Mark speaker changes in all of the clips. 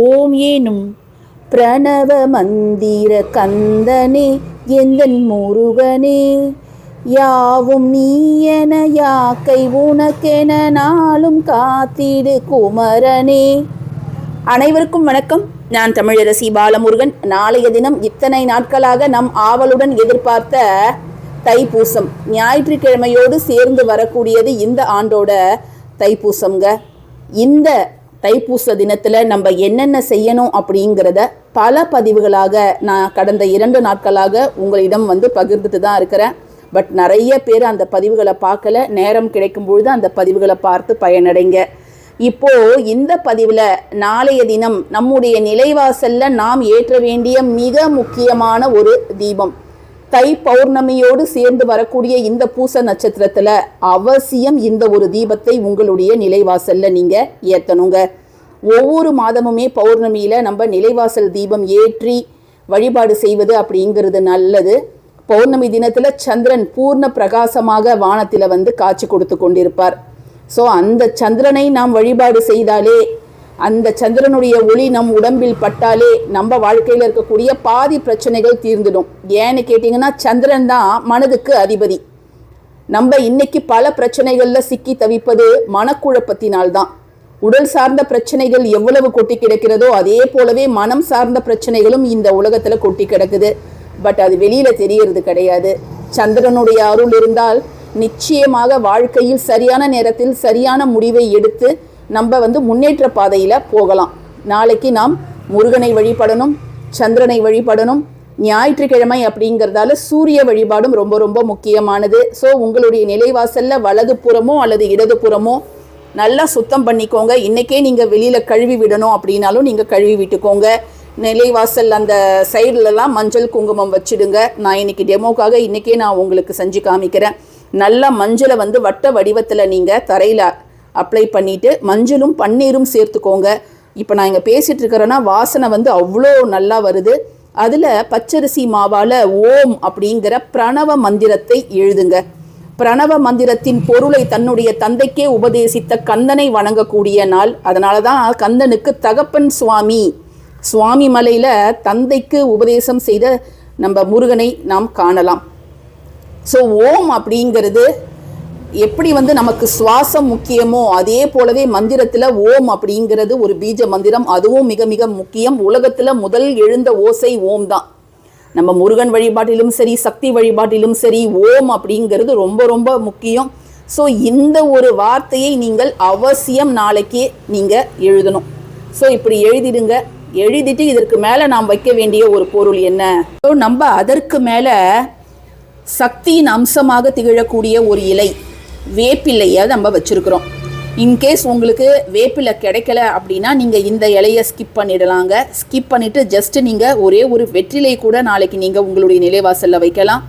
Speaker 1: ஓம் ஏனும் பிரணவ மந்திர கந்தனே எந்தன் முருகனே? யாவும் நீயன யாக்கை உனக்கென நாளும் காத்திடு குமரனே. அனைவருக்கும் வணக்கம். நான் தமிழரசி பாலமுருகன். நாளைய தினம் இத்தனை நாட்களாக நம் ஆவலுடன் எதிர்பார்த்த தைப்பூசம். ஞாயிற்றுக்கிழமையோடு சேர்ந்து வரக்கூடியது இந்த ஆண்டோட தைப்பூசம்ங்க. இந்த தைப்பூச தினத்தில் நம்ம என்னென்ன செய்யணும் அப்படிங்கிறத பல பதிவுகளாக நான் கடந்த இரண்டு நாட்களாக உங்களிடம் வந்து பகிர்ந்துட்டு தான் இருக்கிறேன். பட் நிறைய பேர் அந்த பதிவுகளை பார்க்கல. நேரம் கிடைக்கும் பொழுது அந்த பதிவுகளை பார்த்து பயனடைங்க. இப்போ இந்த பதிவில் நாளைய தினம் நம்முடைய நிலைவாசல்ல நாம் ஏற்ற வேண்டிய மிக முக்கியமான ஒரு தீபம். தை பௌர்ணமியோடு சேர்ந்து வரக்கூடிய இந்த பூச நட்சத்திரத்துல அவசியம் இந்த ஒரு தீபத்தை உங்களுடைய நிலைவாசல்ல நீங்க ஏத்தணுங்க. ஒவ்வொரு மாதமுமே பௌர்ணமியில நம்ம நிலைவாசல் தீபம் ஏற்றி வழிபாடு செய்வது அப்படிங்கிறது நல்லது. பௌர்ணமி தினத்துல சந்திரன் பூர்ண பிரகாசமாக வானத்தில் வந்து காட்சி கொடுத்து கொண்டிருப்பார். ஸோ அந்த சந்திரனை நாம் வழிபாடு செய்தாலே அந்த சந்திரனுடைய ஒளி நம் உடம்பில் பட்டாலே நம்ம வாழ்க்கையில் இருக்கக்கூடிய பாதி பிரச்சனைகள் தீர்ந்துடும். ஏன்னு கேட்டிங்கன்னா சந்திரன் தான் மனதுக்கு அதிபதி. நம்ம இன்னைக்கு பல பிரச்சனைகளில் சிக்கி தவிப்பது மனக்குழப்பத்தினால்தான் உடல் சார்ந்த பிரச்சனைகள் எவ்வளவு கொட்டி கிடக்கிறதோ அதே போலவே மனம் சார்ந்த பிரச்சனைகளும் இந்த உலகத்தில் கொட்டி கிடக்குது. பட் அது வெளியில் தெரியறது கிடையாது. சந்திரனுடைய அருள் இருந்தால் நிச்சயமாக வாழ்க்கையில் சரியான நேரத்தில் சரியான முடிவை எடுத்து நம்ம வந்து முன்னேற்ற பாதையில் போகலாம். நாளைக்கு நாம் முருகனை வழிபடணும் சந்திரனை வழிபடணும் ஞாயிற்றுக்கிழமை அப்படிங்கிறதால சூரிய வழிபாடும் ரொம்ப ரொம்ப முக்கியமானது. ஸோ உங்களுடைய நிலைவாசலில் வலது புறமோ அல்லது இடது புறமோ நல்லா சுத்தம் பண்ணிக்கோங்க. இன்றைக்கே நீங்கள் வெளியில் கழுவி விடணும் அப்படின்னாலும் நீங்கள் கழுவி விட்டுக்கோங்க. நிலைவாசல் அந்த சைடுலலாம் மஞ்சள் குங்குமம் வச்சிடுங்க. நான் இன்னைக்கு டெமோக்காக இன்றைக்கே நான் உங்களுக்கு செஞ்சு காமிக்கிறேன். நல்லா மஞ்சளை வந்து வட்ட வடிவத்தில் நீங்கள் தரையில் அப்ளை பண்ணிவிட்டு மஞ்சளும் பன்னீரும் சேர்த்துக்கோங்க. இப்போ நான் இங்கே பேசிகிட்டு இருக்கிறேன்னா வாசனை வந்து அவ்வளோ நல்லா வருது. அதில் பச்சரிசி மாவால் ஓம் அப்படிங்கிற பிரணவ மந்திரத்தை எழுதுங்க. பிரணவ மந்திரத்தின் பொருளை தன்னுடைய தந்தைக்கே உபதேசித்த கந்தனை வணங்கக்கூடிய நாள். அதனால தான் கந்தனுக்கு தகப்பன் சுவாமி. சுவாமி மலையில் தந்தைக்கு உபதேசம் செய்த நம்ம முருகனை நாம் காணலாம். ஸோ ஓம் அப்படிங்கிறது எப்படி வந்து நமக்கு சுவாசம் முக்கியமோ அதே போலவே மந்திரத்தில் ஓம் அப்படிங்கிறது ஒரு பீஜ மந்திரம். அதுவும் மிக மிக முக்கியம். உலகத்தில் முதல் எழுந்த ஓசை ஓம் தான். நம்ம முருகன் வழிபாட்டிலும் சரி சக்தி வழிபாட்டிலும் சரி ஓம் அப்படிங்கிறது ரொம்ப ரொம்ப முக்கியம். ஸோ இந்த ஒரு வார்த்தையை நீங்கள் அவசியம் நாளைக்கே நீங்கள் எழுதணும். ஸோ இப்படி எழுதிடுங்க. எழுதிட்டு இதற்கு மேலே நாம் வைக்க வேண்டிய ஒரு பொருள் என்ன? ஸோ நம்ம அதற்கு மேலே சக்தியின் அம்சமாக திகழக்கூடிய ஒரு இலை. வேப்பிலையை நம்ம வச்சுருக்குறோம். இன்கேஸ் உங்களுக்கு வேப்பிலை கிடைக்கல அப்படின்னா நீங்கள் இந்த இலையை ஸ்கிப் பண்ணிடலாங்க. ஸ்கிப் பண்ணிவிட்டு ஜஸ்ட் நீங்கள் ஒரே ஒரு வெற்றிலை கூட நாளைக்கு நீங்கள் உங்களுடைய நிலைவாசலில் வைக்கலாம்.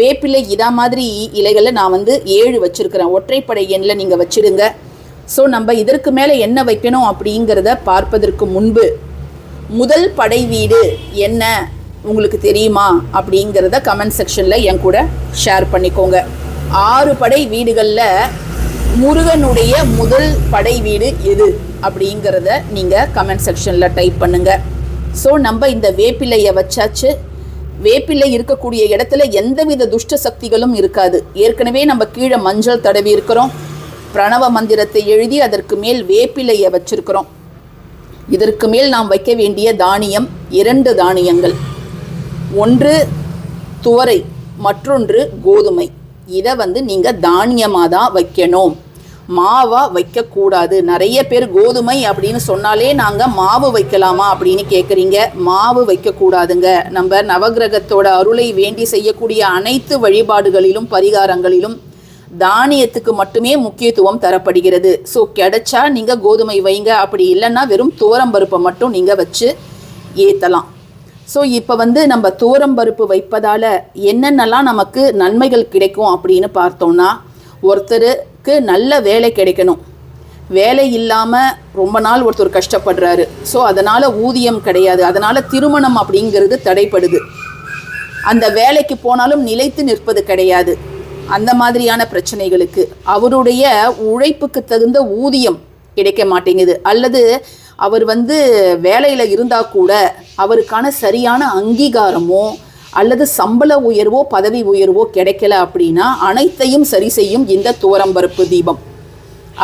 Speaker 1: வேப்பிலை இதா மாதிரி இலைகளை நான் வந்து ஏழு வச்சுருக்கிறேன். ஒற்றைப்படை எண்ணில் நீங்கள் வச்சுடுங்க ஸோ நம்ம இதற்கு மேலே என்ன வைக்கணும் அப்படிங்கிறத பார்ப்பதற்கு முன்பு முதல் படை வீடு என்ன? உங்களுக்கு தெரியுமா? அப்படிங்கிறத கமெண்ட் செக்ஷனில் என் கூட ஷேர் பண்ணிக்கோங்க. ஆறு படை வீடுகளில் முருகனுடைய முதல் படை வீடு எது அப்படிங்கிறத நீங்கள் கமெண்ட் செக்ஷனில் டைப் பண்ணுங்கள் ஸோ நம்ம இந்த வேப்பிலையை வச்சாச்சு. வேப்பிலை இருக்கக்கூடிய இடத்துல எந்தவித துஷ்ட சக்திகளும் இருக்காது. ஏற்கனவே நம்ம கீழே மஞ்சள் தடவி இருக்கிறோம். பிரணவ மந்திரத்தை எழுதி அதற்கு மேல் வேப்பிலையை வச்சிருக்கிறோம். இதற்கு மேல் நாம் வைக்க வேண்டிய தானியம் இரண்டு தானியங்கள். ஒன்று துவரை மற்றொன்று கோதுமை. இதை வந்து நீங்கள் தானியமாக தான் வைக்கணும். மாவாக வைக்கக்கூடாது. நிறைய பேர் கோதுமை அப்படின்னு சொன்னாலே நாங்கள் மாவு வைக்கலாமா அப்படின்னு கேட்குறீங்க மாவு வைக்கக்கூடாதுங்க. நம்ம நவகிரகத்தோட அருளை வேண்டி செய்யக்கூடிய அனைத்து வழிபாடுகளிலும் பரிகாரங்களிலும் தானியத்துக்கு மட்டுமே முக்கியத்துவம் தரப்படுகிறது. ஸோ கிடைச்சா நீங்கள் கோதுமை வைங்க. அப்படி இல்லைன்னா வெறும் துவரம்பருப்பை மட்டும் நீங்கள் வச்சு ஏற்றலாம் ஸோ இப்போ வந்து நம்ம தோரம் பருப்பு வைப்பதால் என்னென்னலாம் நமக்கு நன்மைகள் கிடைக்கும் அப்படின்னு பார்த்தோம்னா ஒருத்தருக்கு நல்ல வேலை கிடைக்கணும். வேலை இல்லாமல் ரொம்ப நாள் ஒருத்தர் கஷ்டப்படுறாரு. ஸோ அதனால் ஊதியம் கிடையாது. அதனால் திருமணம் அப்படிங்கிறது தடைப்படுது. அந்த வேலைக்கு போனாலும் நிலைத்து நிற்பது கிடையாது. அந்த மாதிரியான பிரச்சனைகளுக்கு. அவருடைய உழைப்புக்கு தகுந்த ஊதியம் கிடைக்க மாட்டேங்குது. அல்லது அவர் வந்து வேலையில் இருந்தால் கூட அவருக்கான சரியான அங்கீகாரமோ அல்லது சம்பள உயர்வோ பதவி உயர்வோ கிடைக்கல அப்படின்னா அனைத்தையும் சரி செய்யும் இந்த துவரம்பருப்பு தீபம்.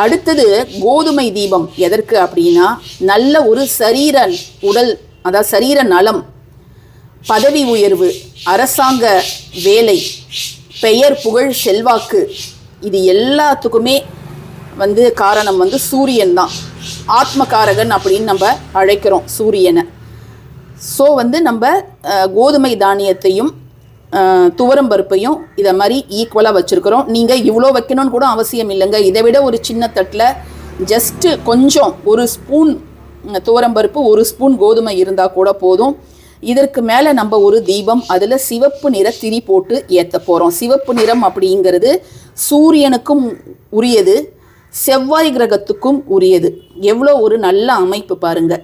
Speaker 1: அடுத்தது கோதுமை தீபம் எதற்கு அப்படின்னா நல்ல ஒரு சரீர உடல் அதாவது சரீர நலம் பதவி உயர்வு அரசாங்க வேலை பெயர் புகழ் செல்வாக்கு இது எல்லாத்துக்குமே வந்து காரணம் வந்து சூரியன் தான். ஆத்மகாரகன் அப்படின்னு நம்ம அழைக்கிறோம் சூரியனை. ஸோ வந்து நம்ம கோதுமை தானியத்தையும் துவரம் பருப்பையும் இதை மாதிரி ஈக்குவலாக வச்சுருக்கிறோம். நீங்கள் இவ்வளோ வைக்கணும்னு கூட அவசியம் இல்லைங்க. இதை விட ஒரு சின்ன தட்டில் ஜஸ்ட்டு கொஞ்சம் ஒரு ஸ்பூன் துவரம் பருப்பு ஒரு ஸ்பூன் கோதுமை இருந்தால் கூட போதும். இதற்கு மேலே நம்ம ஒரு தீபம் அதில் சிவப்பு நிற திரி போட்டு ஏற்ற போகிறோம் சிவப்பு நிறம் அப்படிங்கிறது சூரியனுக்கும் உரியது. செவ்வாய் கிரகத்துக்கும் உரியது. எவ்வளோ ஒரு நல்ல அமைப்பு பாருங்கள்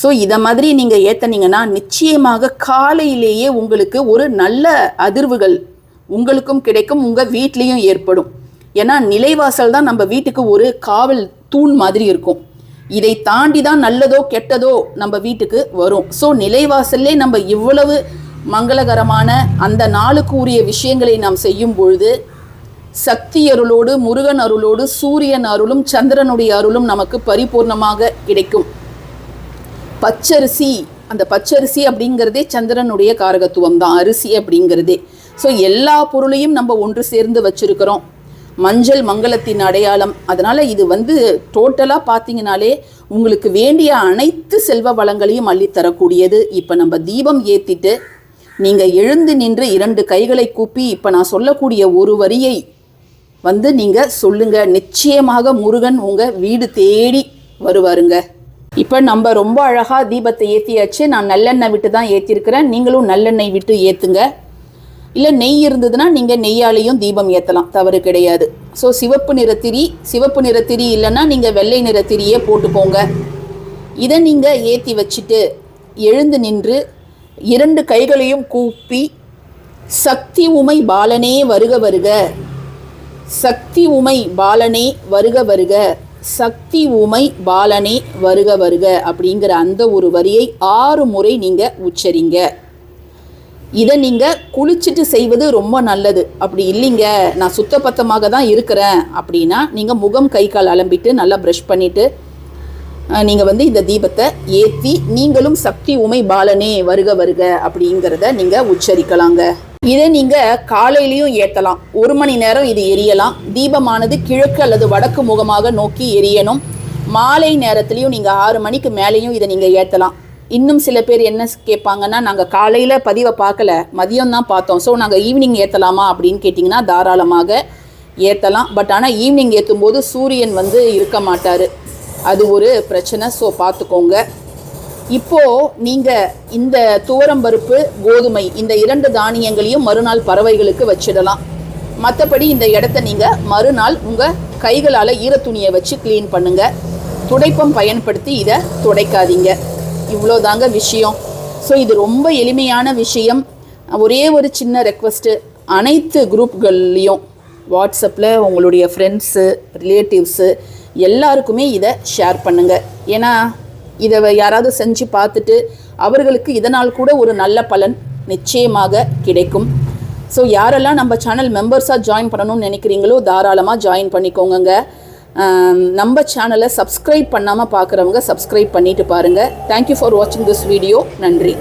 Speaker 1: ஸோ இதை மாதிரி நீங்கள் ஏற்றினீங்கன்னா நிச்சயமாக காலையிலேயே உங்களுக்கு ஒரு நல்ல அதிர்வுகள் உங்களுக்கும் கிடைக்கும் உங்கள் வீட்லேயும் ஏற்படும். ஏன்னா நிலைவாசல் தான் நம்ம வீட்டுக்கு ஒரு காவல் தூண் மாதிரி இருக்கும். இதை தாண்டி தான் நல்லதோ கெட்டதோ நம்ம வீட்டுக்கு வரும். ஸோ நிலைவாசல்லே நம்ம இவ்வளவு மங்களகரமான அந்த நாளுக்கு உரிய விஷயங்களை நாம் செய்யும் பொழுது சக்தி அருளோடு முருகன் அருளோடு சூரியன் அருளும் சந்திரனுடைய அருளும் நமக்கு பரிபூர்ணமாக கிடைக்கும். பச்சரிசி அந்த பச்சரிசி அப்படிங்கிறதே சந்திரனுடைய காரகத்துவம் தான் அரிசி அப்படிங்கிறதே. ஸோ எல்லா பொருளையும் நம்ம ஒன்று சேர்ந்து வச்சிருக்கிறோம். மஞ்சள் மங்களத்தின் அடையாளம். அதனால் இது வந்து டோட்டலாக பார்த்தீங்கனாலே உங்களுக்கு வேண்டிய அனைத்து செல்வ வளங்களையும் அள்ளித்தரக்கூடியது. இப்போ நம்ம தீபம் ஏற்றிட்டு நீங்கள் எழுந்து நின்று இரண்டு கைகளை கூப்பி இப்போ நான் சொல்லக்கூடிய ஒரு வரியை வந்து நீங்கள் சொல்லுங்க. நிச்சயமாக முருகன் உங்கள் வீடு தேடி வருவாருங்க. இப்போ நம்ம ரொம்ப அழகாக தீபத்தை ஏற்றியாச்சு நான் நல்லெண்ணெய் விட்டு தான் ஏற்றிருக்கிறேன் நீங்களும் நல்லெண்ணெய் விட்டு ஏற்றுங்க இல்லை நெய் இருந்ததுன்னா நீங்கள் நெய்யாலையும் தீபம் ஏற்றலாம் தவறு கிடையாது. ஸோ சிவப்பு நிறத்திரி சிவப்பு நிறத்திரி இல்லைன்னா நீங்கள் வெள்ளை நிற திரியே போட்டுக்கோங்க. இதை நீங்கள் ஏற்றி வச்சுட்டு எழுந்து நின்று இரண்டு கைகளையும் கூப்பி சக்தி உமை பாலனே வருக வருக. சக்தி உமை பாலனே வருக வருக. சக்தி உமை பாலனே வருக வருக அப்படிங்கிற அந்த ஒரு வரியை ஆறு முறை நீங்கள் உச்சரிங்க. இதை நீங்கள் குளிச்சுட்டு செய்வது ரொம்ப நல்லது. அப்படி இல்லைங்க. நான் சுத்தபத்தமாக தான் இருக்கிறேன் அப்படின்னா நீங்கள் முகம் கை கால் அலம்பிட்டு நல்லா ப்ரஷ் பண்ணிவிட்டு நீங்கள் வந்து இந்த தீபத்தை ஏற்றி நீங்களும் சக்தி உமை பாலனே வருக வருக அப்படிங்கிறத நீங்கள் உச்சரிக்கலாங்க. இதை நீங்கள் காலையிலையும் ஏற்றலாம் ஒரு மணி நேரம் இது எரியலாம். தீபமானது கிழக்கு அல்லது வடக்கு முகமாக நோக்கி எரியணும். மாலை நேரத்துலையும் நீங்கள் ஆறு மணிக்கு மேலேயும் இதை நீங்கள் ஏற்றலாம் இன்னும் சில பேர் என்ன கேட்பாங்கன்னா நாங்கள் காலையில் பதிவை பார்க்கல மதியம் தான் பார்த்தோம். ஸோ நாங்கள் ஈவினிங் ஏற்றலாமா அப்படின்னு கேட்டிங்கன்னா தாராளமாக ஏற்றலாம் பட் ஆனால் ஈவினிங் ஏற்றும் போது சூரியன் வந்து இருக்க மாட்டார். அது ஒரு பிரச்சனை. ஸோ பார்த்துக்கோங்க. இப்போது நீங்கள் இந்த துவரம்பருப்பு கோதுமை இந்த இரண்டு தானியங்களையும் மறுநாள் பறவைகளுக்கு வச்சிடலாம். மற்றபடி இந்த இடத்த நீங்கள் மறுநாள் உங்கள் கைகளால் ஈரத்துணியை வச்சு க்ளீன் பண்ணுங்கள் துடைப்பம் பயன்படுத்தி இதை துடைக்காதீங்க. இவ்வளோதாங்க விஷயம். ஸோ இது ரொம்ப எளிமையான விஷயம். ஒரே ஒரு சின்ன ரெக்வஸ்ட்டு அனைத்து குரூப்கள்லேயும் வாட்ஸ்அப்பில் உங்களுடைய ஃப்ரெண்ட்ஸு ரிலேட்டிவ்ஸு எல்லாருக்குமே இதை ஷேர் பண்ணுங்கள் ஏன்னா இதை யாராவது செஞ்சு பார்த்துட்டு அவர்களுக்கு இதனால் கூட ஒரு நல்ல பலன் நிச்சயமாக கிடைக்கும். ஸோ யாரெல்லாம் நம்ம சேனல் மெம்பர்ஸாக ஜாயின் பண்ணணும்னு நினைக்கிறீங்களோ தாராளமாக ஜாயின் பண்ணிக்கோங்க நம்ம சேனலை சப்ஸ்கிரைப் பண்ணாமல் பார்க்குறவங்க சப்ஸ்கிரைப் பண்ணிட்டு பாருங்கள் தேங்க்யூ ஃபார் வாட்சிங் திஸ் வீடியோ நன்றி.